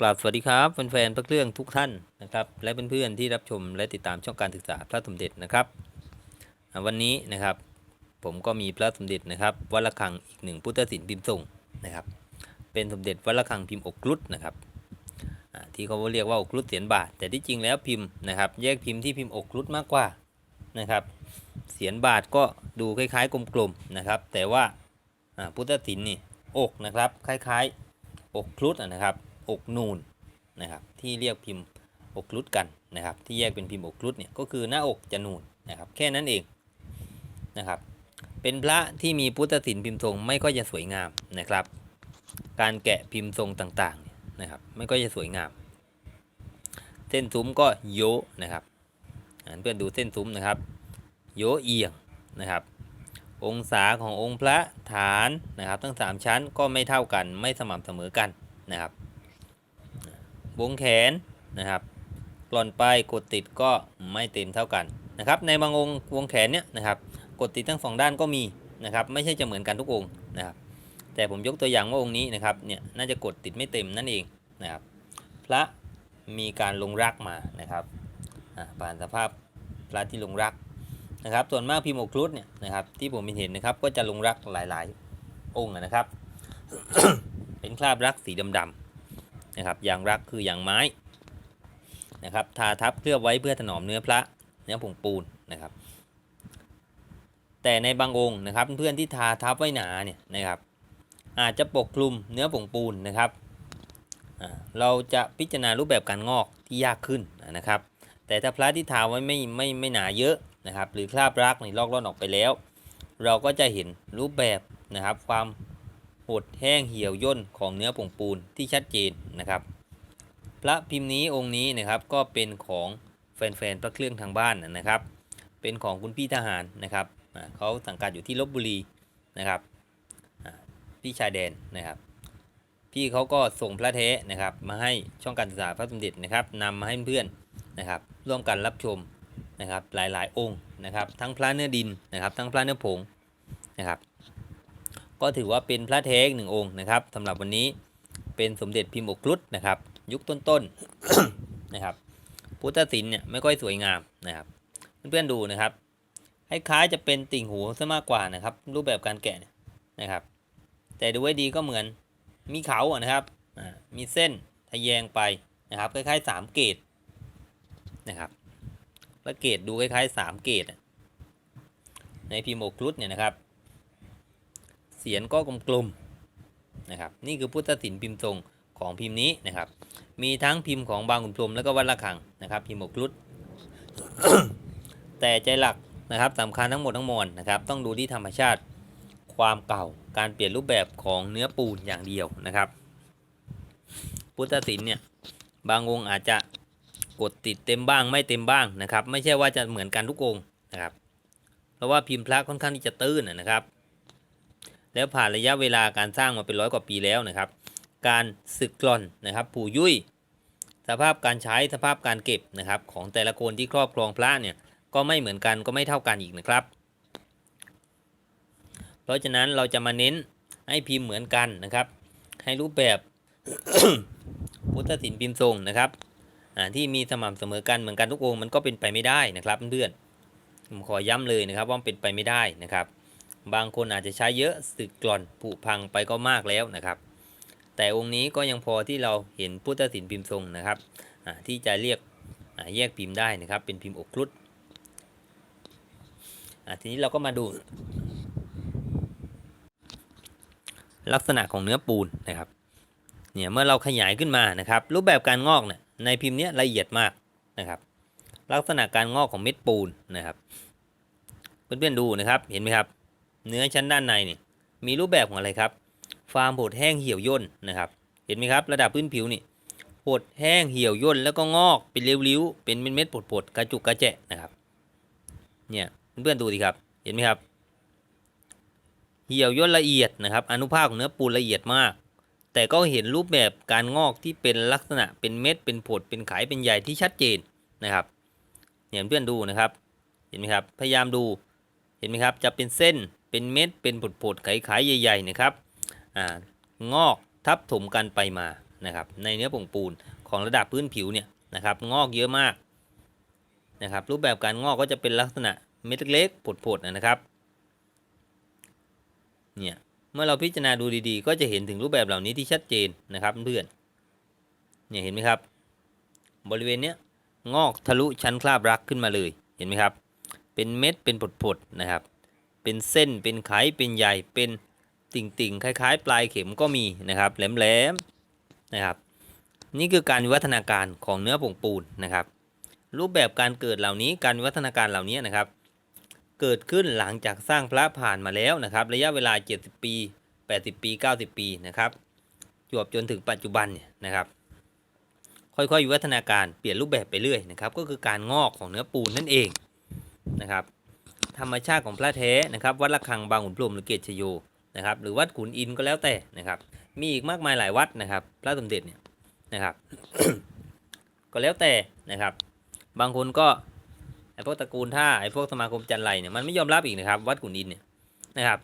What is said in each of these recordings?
กราบสวัสดีครับแฟนๆพระเครื่องทุกท่านนะครับ และเพื่อนๆที่รับชมและติดตามช่องการศึกษาพระสมเด็จนะครับ วันนี้นะครับ ผมก็มีพระสมเด็จนะครับวัดระฆังอีกหนึ่งพุทธศิลป์พิมพ์ทรงนะครับ เป็นสมเด็จวัดระฆังพิมพ์อกรุดนะครับที่เขาเรียกว่าอกรุดเสียนบาท แต่ที่จริงแล้วพิมพ์นะครับ แยกพิมพ์ที่พิมพ์อกรุดมากกว่านะครับ เสียนบาทก็ดูคล้ายๆกลมๆนะครับ แต่ว่าพุทธศิลป์นี่อกนะครับ คล้ายๆ อกครุฑอะนะครับ อกนูนนะครับที่เรียกพิมพ์อกครุฑกันนะครับ ที่แยกเป็นพิมพ์อกครุฑเนี่ยก็คือหน้าอกจะนูนนะครับแค่นั้นเองนะครับเป็นพระที่มีพุทธศิลป์พิมพ์ทรงไม่ก็จะสวยงามนะครับ การแกะพิมพ์ทรงต่างๆเนี่ยนะครับไม่ก็จะสวยงาม เส้นซุ้มก็โยนะครับเพื่อนดูเส้นซุ้มนะครับ โยเอียงนะครับ องศาขององค์พระฐานนะครับ ทั้ง 3 ชั้นก็ไม่เท่ากันไม่สม่ำเสมอกันนะครับ วงแขนนะครับกล่อนไปกดติดก็ไม่เต็มเท่ากันนะครับในบางองค์วงแขนเนี่ยนะครับกดติดทั้งสองด้านก็มีนะครับไม่ใช่จะเหมือนกันทุกองค์นะครับแต่ผมยกตัวอย่างว่าองค์นี้นะครับเนี่ยน่าจะกดติดไม่เต็มนั่นเองนะครับพระมีการลงรักมานะครับอ่าผ่านสภาพพระที่ลงรักนะครับส่วนมากพิมพ์อกครุฑเนี่ยนะครับที่ผมเห็นนะครับก็จะลงรักหลาย ๆ องค์นะครับ เป็นคราบรักสีดำๆ นะครับอย่างรักคืออย่างไม้นะครับทาทับเคลือบไว้เพื่อถนอมเนื้อพระเนื้อผงปูนนะครับ แต่ในบางองค์นะครับเพื่อนที่ทาทับไว้หนาเนี่ยนะครับอาจจะปกคลุมเนื้อผงปูนนะครับเราจะพิจารณารูปแบบการงอกที่ยากขึ้นนะครับ แต่ถ้าพระที่ทาไว้ไม่ไม่ไม่หนาเยอะนะครับ หรือคราบรักนี่ลอกล่อนออกไปแล้ว เราก็จะเห็นรูปแบบนะครับความ หดแห้งเหี่ยวย่นของเนื้อผงปูนที่ชัดเจนนะครับ พระพิมพ์นี้องค์นี้นะครับก็เป็นของแฟนๆพระเครื่องทางบ้านนะครับ เป็นของคุณพี่ทหารนะครับเขาสังกัดอยู่ที่ลบบุรีนะครับพี่ชายแดนนะครับ พี่เขาก็ส่งพระเทนะครับ มาให้ช่องการศึกษาพระสมเด็จนะครับนำมาให้เพื่อนนะครับ ร่วมกันรับชมนะครับหลายๆ องค์นะครับ ทั้งพระเนื้อดินนะครับ ทั้งพระเนื้อผงนะครับ ก็ถือว่าเป็นพระเทอีกหนึ่งองค์นะครับสำหรับวันนี้เป็นสมเด็จพิมพ์อกครุฑนะครับ ยุคต้นๆนะครับ พุทธศิลป์เนี่ยไม่ค่อยสวยงามนะครับ เพื่อนๆดูนะครับคล้ายๆจะเป็นติ่งหูซะมากกว่านะครับ รูปแบบการแกะเนี่ยนะครับ แต่ดูไว้ดีก็เหมือนมีเขาอะนะครับมีเส้นทะแยงไปนะครับคล้ายๆสามเกตนะครับแล้วเกตดูคล้ายๆสามเกตในพิมพ์อกครุฑเนี่ยนะครับ เสียนก็กลมๆนะครับนี่คือพุทธศิลป์พิมพ์ทรงของพิมพ์นี้นะครับ มีทั้งพิมพ์ของบางขุนพรมแล้วก็วัดระฆังนะครับ พิมพ์อกรุฑแต่ใจหลักนะครับสำคัญทั้งหมดทั้งมวลนะครับ ต้องดูที่ธรรมชาติความเก่าการเปลี่ยนรูปแบบของเนื้อปูนอย่างเดียวนะครับ พุทธศิลป์เนี่ยบางองค์อาจจะกดติดเต็มบ้างไม่เต็มบ้างนะครับ ไม่ใช่ว่าจะเหมือนกันทุกองค์นะครับ เพราะว่าพิมพ์พระค่อนข้างที่จะตื้นนะครับ แล้วผ่านระยะเวลาการสร้างมาเป็นร้อยกว่าปีแล้วนะครับ การสึกกร่อนนะครับผูยุ่ยสภาพการใช้สภาพการเก็บนะครับของแต่ละคนที่ครอบครองพระเนี่ยก็ไม่เหมือนกันก็ไม่เท่ากันอีกนะครับ เพราะฉะนั้นเราจะมาเน้นให้พิมพ์เหมือนกันนะครับ ให้รูปแบบพุทธศิลป์พิมพ์ทรงนะครับที่มีสม่ำเสมอกันเหมือนกันทุกองค์มันก็เป็นไปไม่ได้นะครับเพื่อนผมขอย้ำเลยนะครับว่าเป็นไปไม่ได้นะครับ บางคนอาจจะใช้เยอะสึกกร่อนผุพังไปก็มากแล้วนะครับ แต่องค์นี้ก็ยังพอที่เราเห็นพุทธศิลป์พิมพ์ทรงนะครับที่จะเรียกแยกพิมพ์ได้นะครับ เป็นพิมพ์อกครุฑทีนี้เราก็มาดู ลักษณะของเนื้อปูนนะครับเนี่ยเมื่อเราขยายขึ้นมานะครับ รูปแบบการงอกเนี่ยในพิมพ์นี้ละเอียดมากนะครับ ลักษณะการงอกของเม็ดปูนนะครับ เพื่อนๆดูนะครับเห็นไหมครับ เนื้อชั้นด้านในนี่มีรูปแบบของอะไรครับฟาร์มผดแห้งเหี่ยวย่นนะครับ เห็นไหมครับระดับพื้นผิวนี่ผดแห้งเหี่ยวย่นแล้วก็งอกเป็นริ้วๆเป็นเม็ดๆผดๆกระจุกกระแจะนะครับเนี่ยเพื่อนๆดูดิครับเห็นไหมครับ เหี่ยวย่นละเอียดนะครับ อนุภาคของเนื้อปูนละเอียดมาก แต่ก็เห็นรูปแบบการงอกที่เป็นลักษณะเป็นเม็ดเป็นผดเป็นไขเป็นใยที่ชัดเจนนะครับเนี่ยเพื่อนดูนะครับ เห็นไหมครับพยายามดูเห็นไหมครับจะเป็นเส้น เป็นเม็ดเป็นผดผดๆไขไขใหญ่ๆนะครับอ่างอกทับถมกันไปมานะครับ ในเนื้อผงปูนของระดับพื้นผิวเนี่ยนะครับ งอกเยอะมากนะครับ รูปแบบการงอกก็จะเป็นลักษณะเม็ดเล็กๆผดๆนะครับเนี่ยเมื่อเราพิจารณาดูดีๆ ก็จะเห็นถึงรูปแบบเหล่านี้ที่ชัดเจนนะครับเพื่อนเนี่ยเห็นไหมครับ บริเวณเนี้ยงอกทะลุชั้นคราบรักขึ้นมาเลยเห็นไหมครับ เป็นเม็ดเป็นผดๆนะครับ เป็นเส้นเป็นไขเป็นใยเป็นติ่งๆ คล้าย ๆ ปลายเข็มก็มีนะครับ แหลมๆนะครับ นี่คือการวิวัฒนาการของเนื้อผงปูนนะครับ รูปแบบการเกิดเหล่านี้การวิวัฒนาการเหล่านี้นะครับ เกิดขึ้นหลังจากสร้างพระผ่านมาแล้วนะครับ ระยะเวลา 70 ปี 80 ปี 90 ปีนะครับจวบจนถึงปัจจุบันเนี่ยนะครับ ค่อยๆวิวัฒนาการเปลี่ยนรูปแบบไปเรื่อยนะครับ ก็คือการงอกของเนื้อปูนนั่นเองนะครับ ธรรมชาติของพระแท้นะครับ วัดระฆังบางขุนพรหมหรือเกตชโยนะครับ หรือวัดขุนอินก็แล้วแต่นะครับ มีอีกมากมายหลายวัดนะครับ พระสมเด็จเนี่ยนะครับ ก็แล้วแต่นะครับ บางคนก็ไอ้พวกตระกูลท่าไอ้พวกสมาคมจันไรเนี่ยมันไม่ยอมรับอีกนะครับ วัดขุนอินเนี่ยนะครับ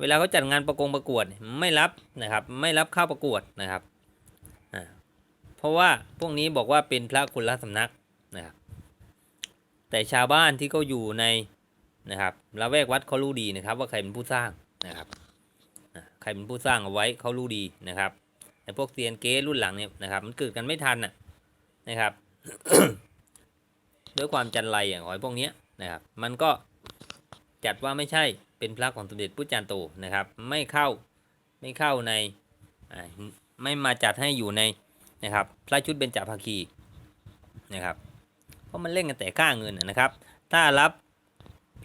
เวลาเขาจัดงานประกงประกวดไม่รับนะครับ ไม่รับเข้าประกวดนะครับเพราะว่าพวกนี้บอกว่าเป็นพระคุณละสำนักนะครับแต่ชาวบ้านที่เขาอยู่ใน นะครับละแวกวัดเขารู้ดีนะครับ ว่าใครเป็นผู้สร้างนะครับใครเป็นผู้สร้างเอาไว้เขารู้ดีนะครับไอ้พวกเซียนเก้รุ่นหลังเนี่ยนะครับ มันเกิดกันไม่ทันน่ะนะครับ ด้วยความจันไรอย่างหอยพวกเนี้ยนะครับ มันก็จัดว่าไม่ใช่เป็นพระของสมเด็จพุทธจารย์โตนะครับ ไม่เข้าไม่เข้าในไม่มาจัดให้อยู่ในนะครับ พระชุดเบญจภาคีนะครับ เพราะมันเล่นกันแต่ค่าเงินนะครับ ถ้ารับ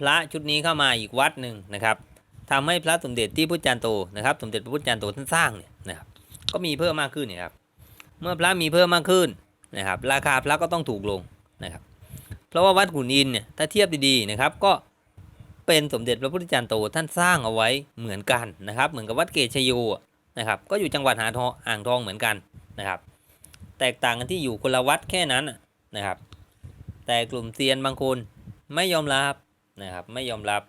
พระชุดนี้เข้ามาอีกวัดหนึ่งนะครับทำให้พระสมเด็จที่พุทธจารย์โตนะครับ สมเด็จพระพุทธจารย์โตท่านสร้างเนี่ยนะครับก็มีเพิ่มมากขึ้นเนี่ยครับ เมื่อพระมีเพิ่มมากขึ้นนะครับ ราคาพระก็ต้องถูกลงนะครับ เพราะว่าวัดขุนอินเนี่ยถ้าเทียบดีๆนะครับ ก็เป็นสมเด็จพระพุทธจารย์โตท่านสร้างเอาไว้เหมือนกันนะครับ เหมือนกับวัดเกศชโยนะครับ ก็อยู่จังหวัดหาทองอ่างทองเหมือนกันนะครับ แตกต่างกันที่อยู่คนละวัดแค่นั้นนะครับ แต่กลุ่มเซียนบางคนไม่ยอมรับ นะครับ ไม่ยอมรับ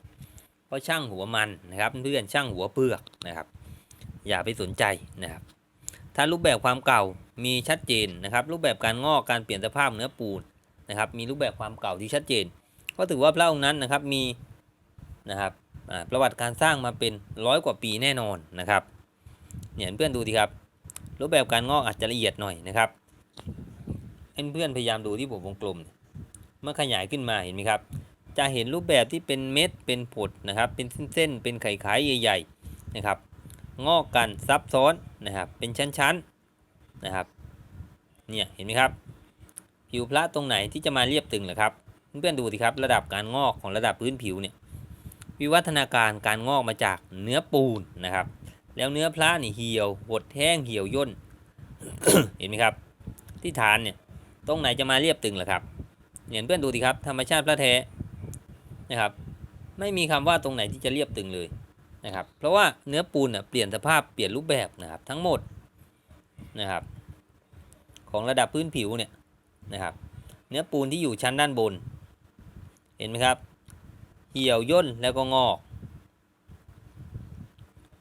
เพราะช่างหัวมันนะครับ เพื่อนช่างหัวเปลือกนะครับ อย่าไปสนใจนะครับ ถ้ารูปแบบความเก่ามีชัดเจนนะครับ รูปแบบการงอกการเปลี่ยนสภาพเนื้อปูนนะครับ มีรูปแบบความเก่าที่ชัดเจน ก็ถือว่าพระองค์นั้นนะครับมีนะครับประวัติการสร้างมาเป็นร้อยกว่าปีแน่นอนนะครับเนี่ยเพื่อนดูดีครับ รูปแบบการงอกอาจจะละเอียดหน่อยนะครับเพื่อนพยายามดูที่ผมวงกลมเมื่อขยายขึ้นมาเห็นไหมครับ จะเห็นรูปแบบที่เป็นเม็ดเป็นผดนะครับ เป็นเส้นๆเป็นไข่ขายใหญ่ๆนะครับ งอกกันซับซ้อนนะครับ เป็นชั้นๆนะครับ เนี่ยเห็นไหมครับผิวพระตรงไหนที่จะมาเรียบตึงเหรอครับเพื่อนดูสิครับระดับการงอกของระดับพื้นผิวเนี่ยวิวัฒนาการการงอกมาจากเนื้อปูนนะครับ แล้วเนื้อพระนี่เหี่ยวหดแห้งเหี่ยวย่นเห็นไหมครับ ที่ฐานเนี่ยตรงไหนจะมาเรียบตึงเหรอครับเนี่ยเพื่อนดูสิครับธรรมชาติพระแท้ นะครับ ไม่มีคำว่าตรงไหนที่จะเรียบตึงเลยนะครับ เพราะว่าเนื้อปูนเน่ยเปลี่ยนสภาพเปลี่ยนรูปแบบนะครับทั้งหมดนะครับ ของระดับพื้นผิวเนี่ยนะครับ เนื้อปูนที่อยู่ชั้นด้านบน เห็นไหมครับ เหี่ยวย่นแล้วก็งอก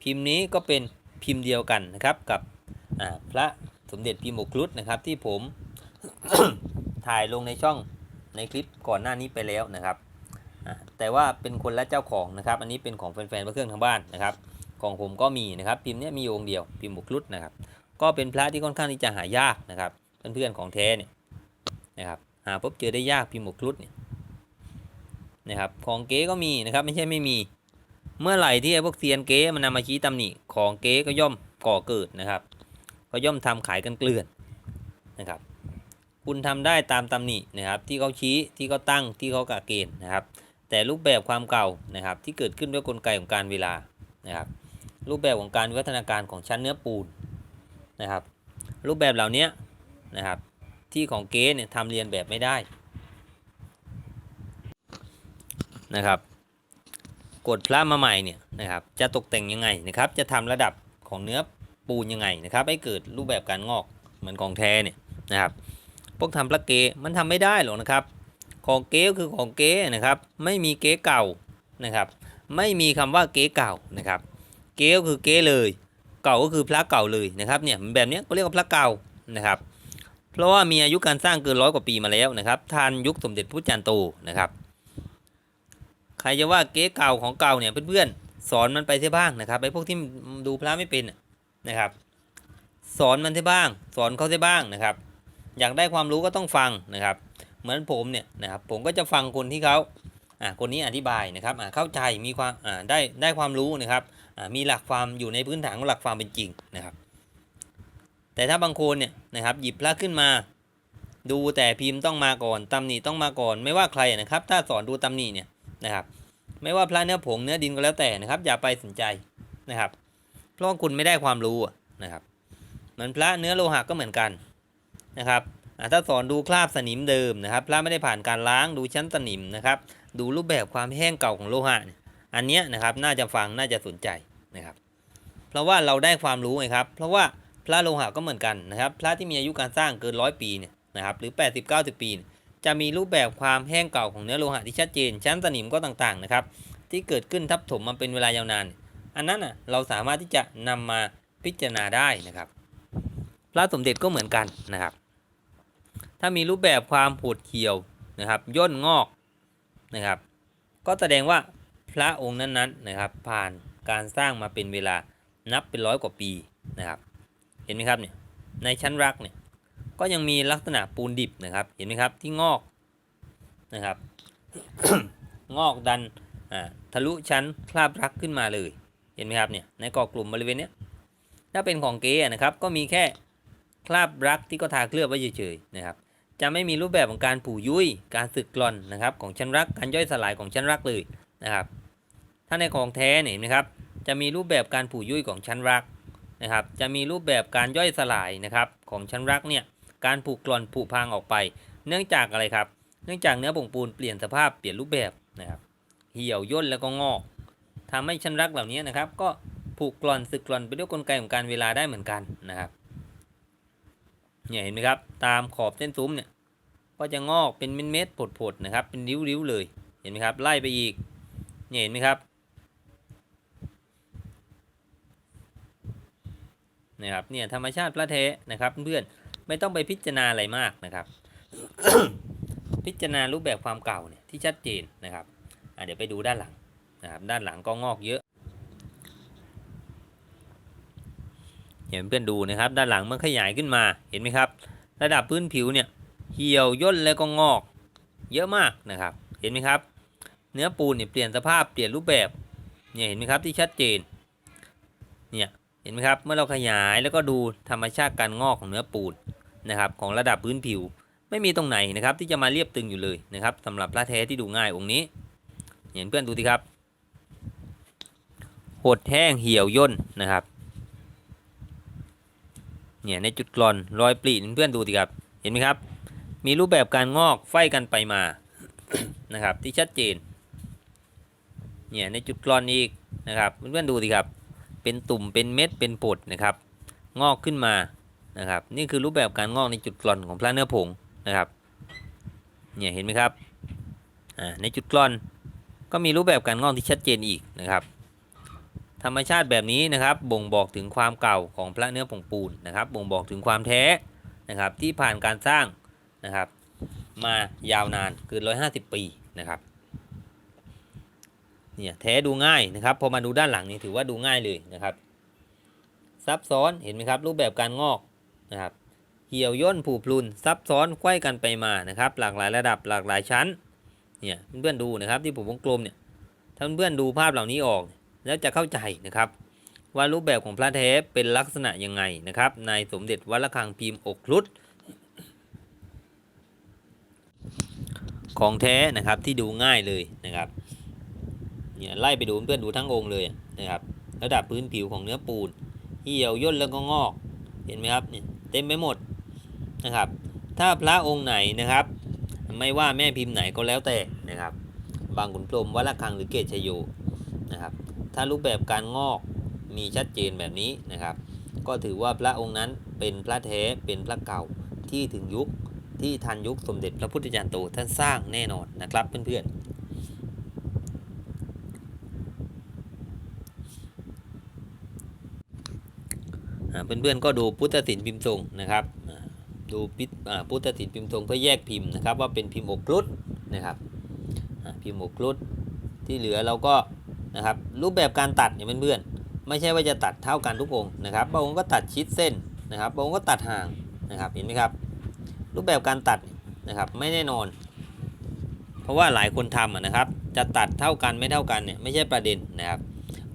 พิมพ์นี้ก็เป็นพิมพ์เดียวกันนะครับกับพระสมเด็จพิมพ์หกครุฑนะครับที่ผมถ่ายลงในช่องในคลิปก่อนหน้านี้ไปแล้วนะครับ แต่ว่าเป็นคนละเจ้าของนะครับ อันนี้เป็นของแฟนๆพระเครื่องทางบ้านนะครับ ของผมก็มีนะครับ พิมพ์เนี้ยมีองค์เดียว พิมพ์หกครุฑนะครับ ก็เป็นพระที่ค่อนข้างที่จะหายากนะครับ เพื่อนๆของแท้เนี่ยนะครับ หาพบเจอได้ยากพิมพ์หมกครุฑเนี่ยนะครับ ของเก๊ก็มีนะครับ ไม่ใช่ไม่มี เมื่อไหร่ที่ไอ้พวกเซียนเก๊มันนำมาชี้ตำหนิ ของเก๊ก็ย่อมก่อเกิดนะครับก็ย่อมทำขายกันเกลื่อนนะครับ คุณทำได้ตามตำหนินะครับ ที่เขาชี้ที่เขาตั้งที่เขากะเกณฑ์นะครับ แต่รูปแบบความเก่านะครับที่เกิดขึ้นด้วยกลไกของการเวลานะครับรูปแบบของการวิวัฒนาการของชั้นเนื้อปูนนะครับรูปแบบเหล่านี้นะครับที่ของเก๊เนี่ยทำเรียนแบบไม่ได้นะครับกดพระมาใหม่เนี่ยนะครับจะตกแต่งยังไงนะครับจะทำระดับของเนื้อปูนยังไงนะครับให้เกิดรูปแบบการงอกเหมือนของแท้เนี่ยนะครับพวกทำพระเกมันทำไม่ได้หรอกนะครับ ของเก๊ก็คือของเก๊นะครับ ไม่มีเก๊เก่านะครับ ไม่มีคำว่าเก๊เก่านะครับ เก๊ก็คือเก๊เลย เก่าก็คือพระเก่าเลยนะครับเนี่ยแบบนี้ก็เรียกว่าพระเก่านะครับ เพราะว่ามีอายุการสร้างเกินร้อยกว่าปีมาแล้วนะครับทันยุคสมเด็จพระจันทร์โตนะครับ ใครจะว่าเก๊เก่าของเก่าเนี่ยเพื่อนๆสอนมันไปเสียบ้างนะครับไอ้พวกที่ดูพระไม่เป็นนะนะครับ สอนมันเสียบ้าง สอนเขาเสียบ้างนะครับ อยากได้ความรู้ก็ต้องฟังนะครับ เหมือนผมเนี่ยนะครับผมก็จะฟังคนที่เขาอ่าคนนี้อธิบายนะครับอ่าเข้าใจมีความอ่าได้ได้ความรู้นะครับอ่ามีหลักความอยู่ในพื้นฐานของหลักความเป็นจริงนะครับ แต่ถ้าบางคนเนี่ยนะครับหยิบพระขึ้นมา ดูแต่พิมพ์ต้องมาก่อนตำหนิต้องมาก่อน ไม่ว่าใครนะครับ ถ้าสอนดูตำหนิเนี่ยนะครับ ไม่ว่าพระเนื้อผงเนื้อดินก็แล้วแต่นะครับ อย่าไปสนใจนะครับ เพราะคุณไม่ได้ความรู้นะครับเหมือนพระเนื้อโลหะก็เหมือนกันนะครับ ถ้าสอนดูคราบสนิมเดิมนะครับพระไม่ได้ผ่านการล้างดูชั้นสนิมนะครับ ดูรูปแบบความแห้งเก่าของโลหะอันเนี้ยนะครับน่าจะฟังน่าจะสนใจนะครับ เพราะว่าเราได้ความรู้ไงครับ เพราะว่าพระโลหะก็เหมือนกันนะครับพระที่มีอายุการสร้างเกินร้อยปีเนี่ยนะครับหรือ 80 90 ปีเนี่ยจะมีรูปแบบความแห้งเก่าของเนื้อโลหะที่ชัดเจน ชั้นสนิมก็ต่างๆนะครับที่เกิดขึ้นทับถมมาเป็นเวลายาวนาน อันนั้นอะเราสามารถที่จะนำมาพิจารณาได้นะครับ พระสมเด็จก็เหมือนกันนะครับ ถ้ามีรูปแบบความผดเขียวนะครับย่นงอกนะครับ ก็แสดงว่าพระองค์นั้นๆนะครับผ่านการสร้างมาเป็นเวลานับเป็นร้อยกว่าปีนะครับ เห็นไหมครับเนี่ยในชั้นรักเนี่ยก็ยังมีลักษณะปูนดิบนะครับ เห็นไหมครับที่งอกนะครับ งอกดันทะลุชั้นคราบรักขึ้นมาเลย เห็นไหมครับเนี่ยในกาะกลุ่มบริเวณเนี้ยถ้าเป็นของเก๊อะนะครับก็มีแค่คราบรักที่ก็ทาเคลือบไว้เฉยๆนะครับ จะไม่มีรูปแบบของการผูยุยการสึกกร่อนนะครับของชั้นรักการย่อยสลายของชั้นรักเลยนะครับ ถ้าในของแท้เนี่ยเห็นไหมครับ จะมีรูปแบบการผูยุยของชั้นรักนะครับ จะมีรูปแบบการย่อยสลายนะครับของชั้นรักเนี่ยการผูกกร่อนผุพังออกไป เนื่องจากอะไรครับ เนื่องจากเนื้อผงปูนเปลี่ยนสภาพเปลี่ยนรูปแบบนะครับ เหี่ยวย่นแล้วก็งอกทำให้ชั้นรักเหล่านี้นะครับ ก็ผูกกร่อนสึกกร่อนไปด้วยกลไกของการเวลาได้เหมือนกันนะครับเนี่ยเห็นไหมครับตามขอบเส้นซุ้มเนี่ย ก็จะงอกเป็นเม็ดๆผดๆนะครับ เป็นริ้วๆเลยเห็นไหมครับ ไล่ไปอีกเนี่ยเห็นไหมครับนะครับเนี่ยธรรมชาติพระเทนะครับเพื่อนไม่ต้องไปพิจารณาอะไรมากนะครับ พิจารณารูปแบบความเก่าเนี่ยที่ชัดเจนนะครับเดี๋ยวไปดูด้านหลังนะครับด้านหลังก็งอกเยอะ เห็นเพื่อนดูนะครับ ด้านหลังมันขยายขึ้นมาเห็นไหมครับ ระดับพื้นผิวเนี่ย เหี่ยวย่นแล้วก็งอก เยอะมากนะครับ เห็นไหมครับ เนื้อปูนเนี่ยเปลี่ยนสภาพเปลี่ยนรูปแบบเนี่ยเห็นไหมครับที่ชัดเจนเนี่ยเห็นไหมครับเมื่อเราขยายแล้วก็ดูธรรมชาติการงอกของเนื้อปูนนะครับ ของระดับพื้นผิว ไม่มีตรงไหนนะครับ ที่จะมาเรียบตึงอยู่เลยนะครับสำหรับพระแท้ที่ดูง่ายองค์นี้เห็นเพื่อนดูสิครับหดแห้งเหี่ยวย่นนะครับเนี่ยในจุดกร่อนรอยปลีเพื่อนดูสิครับ เห็นไหมครับ มีรูปแบบการงอกไฟกันไปมานะครับ ที่ชัดเจน เนี่ยในจุดกรอนอีกนะครับเพื่อนๆดูสิครับ เป็นตุ่มเป็นเม็ดเป็นปดนะครับ งอกขึ้นมานะครับ นี่คือรูปแบบการงอกในจุดกรอนของพระเนื้อผงนะครับ เนี่ยเห็นไหมครับอ่าในจุดกรอนก็มีรูปแบบการงอกที่ชัดเจนอีกนะครับ ธรรมชาติแบบนี้นะครับ บ่งบอกถึงความเก่าของพระเนื้อผงปูนนะครับ บ่งบอกถึงความแท้นะครับที่ผ่านการสร้าง นะครับ มายาวนานเกิน 150 ปีนะครับเนี่ยแท้ดูง่ายนะครับพอมาดูด้านหลังนี่ถือว่าดูง่ายเลยนะครับ ซับซ้อนเห็นไหมครับ รูปแบบการงอกนะครับเหี่ยวย่นผูพลุนซับซ้อนไขว้กันไปมานะครับ หลากหลายระดับหลากหลายชั้นเนี่ยเพื่อนดูนะครับที่ผมวงกลมเนี่ยถ้าเพื่อนดูภาพเหล่านี้ออก แล้วจะเข้าใจนะครับ ว่ารูปแบบของพระแท้เป็นลักษณะยังไงนะครับในสมเด็จวัดระฆังพิมพ์อกครุฑ ของแท้นะครับที่ดูง่ายเลยนะครับเนี่ยไล่ไปดูเพื่อนๆดูทั้งองค์เลยนะครับระดับพื้นผิวของเนื้อปูนเหี่ยวย่นแล้วก็งอกเห็นไหมครับเนี่ยเต็มไปหมดนะครับ ถ้าพระองค์ไหนนะครับ ไม่ว่าแม่พิมพ์ไหนก็แล้วแต่นะครับ บางขุนพรมวัดระฆังหรือเกศชโยนะครับถ้ารูปแบบการงอกมีชัดเจนแบบนี้นะครับ ก็ถือว่าพระองค์นั้นเป็นพระแท้เป็นพระเก่าที่ถึงยุค ที่ทันยุคสมเด็จพระพุทธจารย์โตท่านสร้างแน่นอนนะครับเพื่อนเพื่อนๆก็ดูพุทธศิลป์พิมพ์ทรงนะครับดูพิพุทธศิลป์พิมพ์ทรงเพื่อแยกพิมพ์นะครับ ว่าเป็นพิมพ์อกครุฑนะครับพิมพ์อกครุฑที่เหลือเราก็นะครับรูปแบบการตัดเนี่ยเพื่อนๆไม่ใช่ว่าจะตัดเท่ากันทุกองค์นะครับบางองค์ก็ตัดชิดเส้นนะครับบางองค์ก็ตัดห่างนะครับเห็นไหมครับ รูปแบบการตัดนะครับไม่แน่นอน เพราะว่าหลายคนทำนะครับ จะตัดเท่ากันไม่เท่ากันเนี่ยไม่ใช่ประเด็นนะครับ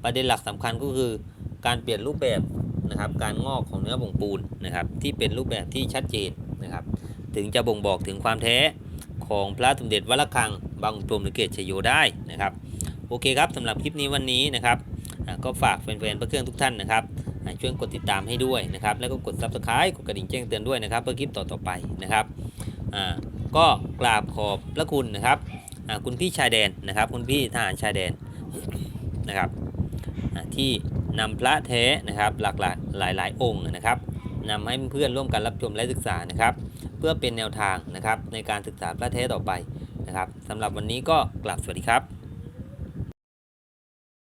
ประเด็นหลักสำคัญก็คือการเปลี่ยนรูปแบบนะครับ การงอกของเนื้อผงปูนนะครับ ที่เป็นรูปแบบที่ชัดเจนนะครับ ถึงจะบ่งบอกถึงความแท้ของพระสมเด็จวัดระฆังบางกรมหรือเกตชโยได้นะครับ โอเคครับสำหรับคลิปนี้วันนี้นะครับ ก็ฝากแฟนๆพระเครื่องทุกท่านนะครับ ช่วยกดติดตามให้ด้วยนะครับ แล้วก็กด subscribe กดกระดิ่งแจ้งเตือนด้วยนะครับ เพื่อคลิปต่อๆไปนะครับอ่าก็กราบขอบพระคุณนะครับอ่าคุณพี่ชายแดนนะครับ คุณพี่ทหารชายแดนนะครับที่นำพระแท้นะครับหลากหลายหลายหลายองค์นะครับนำให้เพื่อนร่วมกันรับชมและศึกษานะครับ เพื่อเป็นแนวทางนะครับในการศึกษาพระแท้ต่อไปนะครับสำหรับวันนี้ก็กราบสวัสดีครับ